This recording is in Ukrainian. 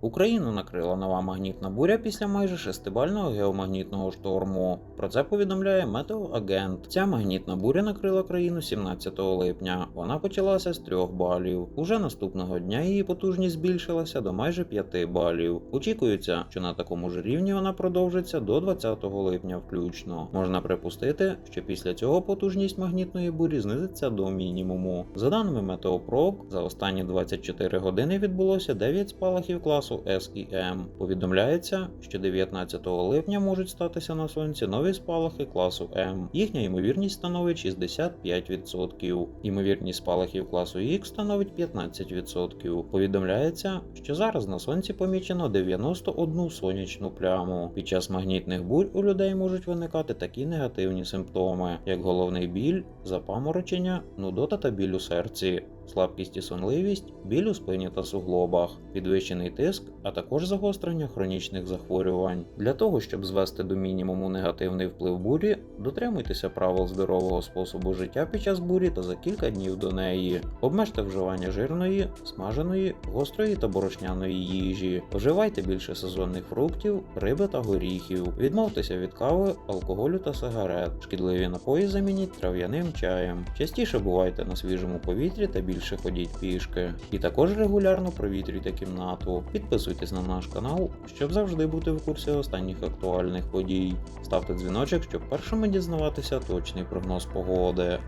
Україну накрила нова магнітна буря після майже шестибального геомагнітного шторму. Про це повідомляє Метеоагент. Ця магнітна буря накрила країну 17 липня. Вона почалася з 3 балів. Уже наступного дня її потужність збільшилася до майже 5 балів. Очікується, що на такому ж рівні вона продовжиться до 20 липня включно. Можна припустити, що після цього потужність магнітної бурі знизиться до мінімуму. За даними Метеопрок, за останні 24 години відбулося 9 спалахів класу С і М. Повідомляється, що 19 липня можуть статися на сонці нові спалахи класу М. Їхня ймовірність становить 65%. Ймовірність спалахів класу Х становить 15%. Повідомляється, що зараз на сонці помічено 91 сонячну пляму. Під час магнітних бурь у людей можуть виникати такі негативні симптоми, як головний біль, запаморочення, нудота та біль у серці. Слабкість і сонливість, біль у спині та суглобах, підвищений тиск, а також загострення хронічних захворювань. Для того, щоб звести до мінімуму негативний вплив бурі, дотримуйтеся правил здорового способу життя під час бурі та за кілька днів до неї. Обмежте вживання жирної, смаженої, гострої та борошняної їжі. Вживайте більше сезонних фруктів, риби та горіхів. Відмовтеся від кави, алкоголю та сигарет. Шкідливі напої замініть трав'яним чаєм. Частіше бувайте на свіжому повітрі та більше ходіть пішки. І також регулярно провітрюйте кімнату. Підписуйтесь на наш канал, щоб завжди бути в курсі останніх актуальних подій. Ставте дзвіночок, щоб першими дізнаватися точний прогноз погоди.